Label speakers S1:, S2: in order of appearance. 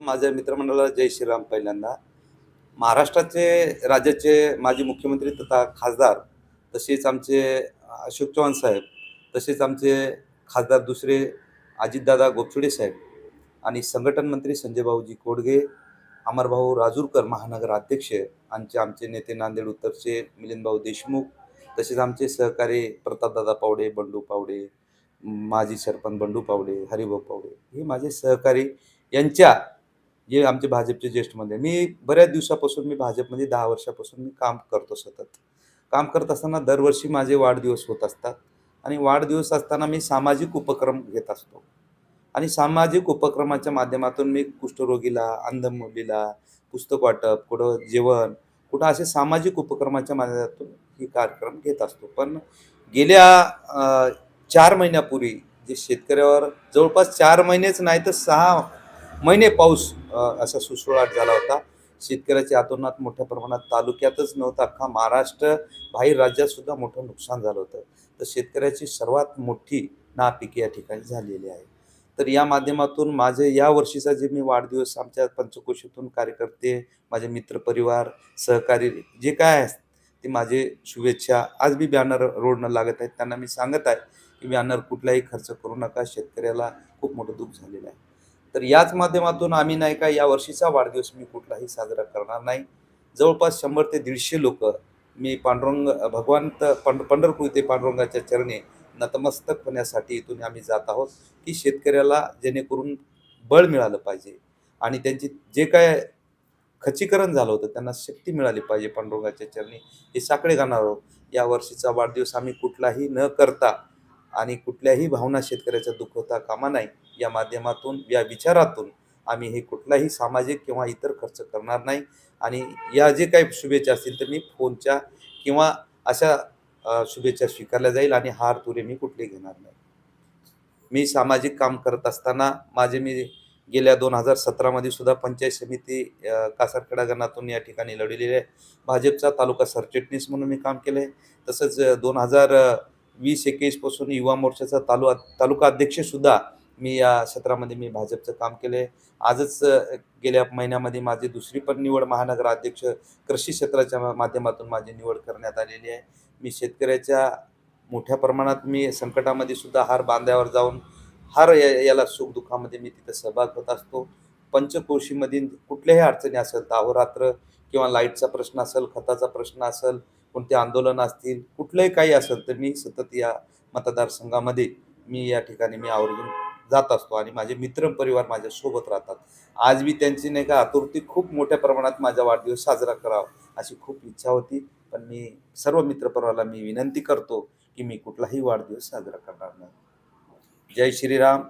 S1: माझ्या मित्रमंडळाला जय श्रीराम पहिल्यांदा. महाराष्ट्राचे राज्याचे माजी मुख्यमंत्री तथा खासदार तसेच आमचे अशोक चव्हाण साहेब तसेच आमचे खासदार दुसरे अजितदादा गोपछुडे साहेब आणि संघटन मंत्री संजय भाऊजी कोडगे अमरभाऊ राजूरकर महानगर अध्यक्ष आमचे आमचे नेते नांदेड उत्तरचे मिलिंदभाऊ देशमुख तसेच आमचे सहकारी प्रतापदादा पावडे बंडू पावडे माजी सरपंच बंडू पावडे हरिभाऊ पावडे हे माझे सहकारी यांच्या जे आमचे भाजपचे ज्येष्ठ मी बऱ्याच दिवसापासून मी भाजपमध्ये दहा वर्षापासून मी काम करतो सतत. काम करत असताना दरवर्षी माझे वाढदिवस होत असतात आणि वाढदिवस असताना मी सामाजिक उपक्रम घेत असतो. आणि सामाजिक उपक्रमाच्या माध्यमातून मी कुष्ठरोगीला अंध मुलीला पुस्तक वाटप कुठं जेवण कुठं असे सामाजिक उपक्रमाच्या माध्यमातून ही कार्यक्रम घेत असतो. पण गेल्या चार महिन्यापूर्वी जे शेतकऱ्यावर जवळपास चार महिनेच नाही तर सहा महिने पाऊस असा सुसुळाट झाला होता. शेतकऱ्याच्या आतोनात मोठ्या प्रमाणात तालुक्यातच नव्हता अख्खा महाराष्ट्र बाहेर राज्यात सुद्धा मोठं नुकसान झालं होतं. तर शेतकऱ्याची सर्वात मोठी नापीक या ठिकाणी झालेली आहे. तर या माध्यमातून माझे या वर्षीचा जे मी वाढदिवस आमच्या पंचकोशीतून कार्यकर्ते माझे मित्रपरिवार सहकारी जे काय आहेत ते माझे शुभेच्छा. आज मी बॅनर रोडनं लागत आहेत त्यांना मी सांगत आहे की बॅनर कुठलाही खर्च करू नका शेतकऱ्याला खूप मोठं दुःख झालेलं आहे. तर याच माध्यमातून आम्ही नाही का या वर्षीचा वाढदिवस मी कुठलाही साजरा करणार नाही. जवळपास शंभर ते दीडशे लोक मी पांडुरंग भगवंत पंढ पंढरपूर ते पांडुरंगाच्या चरणी नतमस्तक होण्यासाठी इथून आम्ही जात आहोत की शेतकऱ्याला जेणेकरून बळ मिळालं पाहिजे आणि त्यांची जे काय खचीकरण झालं होतं त्यांना शक्ती मिळाली पाहिजे पांडुरंगाच्या चरणी हे साकडे घालणार आहोत. या वर्षीचा वाढदिवस आम्ही कुठलाही न करता आणि कुठल्याही भावना शेतकऱ्याच्या दुखवता कामा नाही या माध्यमातून या विचारातून आम्ही हे कुठलाही सामाजिक किंवा इतर खर्च करणार नाही. आणि या जे काही शुभेच्छा असतील तर मी फोनच्या किंवा अशा शुभेच्छा स्वीकारल्या जाईल आणि हार तुरे मी कुठले घेणार नाही. मी सामाजिक काम करत असताना माझे मी गेल्या दोन हजार सतरामध्ये सुद्धा पंचायत समिती कासारखेडा गणातून या ठिकाणी लढलेली आहे. भाजपचा तालुका सरचिटणीस म्हणून मी काम केलं आहे तसंच दोन हजार वीस एकवीसपासून युवा मोर्चाचा तालु तालुका अध्यक्षसुद्धा मी या क्षेत्रामध्ये मी भाजपचं काम केलं आहे आजच गेल्या महिन्यामध्ये माझी दुसरी पण निवड महानगर अध्यक्ष कृषी क्षेत्राच्या माध्यमातून माझी निवड करण्यात आलेली आहे. मी शेतकऱ्याच्या मोठ्या प्रमाणात मी संकटामध्ये सुद्धा हार बांध्यावर जाऊन हार या- याला सुखदुःखामध्ये मी तिथं सहभाग होत असतो. पंचकोशीमधील कुठल्याही अडचणी असेल तर अहोरात्र किंवा लाईटचा प्रश्न असेल खताचा प्रश्न असेल कोणते आंदोलन असतील कुठलंही काही असेल तर मी सतत या मतदारसंघामध्ये मी या ठिकाणी मी आवर्जून जात असतो आणि माझे मित्र परिवार माझ्या सोबत राहतात. आज मी त्यांची नाही का आतुरती खूप मोठ्या प्रमाणात माझा वाढदिवस साजरा करावा अशी खूप इच्छा होती. पण मी सर्व मित्रपरिवाराला मी विनंती करतो की मी कुठलाही वाढदिवस साजरा करणार नाही. जय श्रीराम.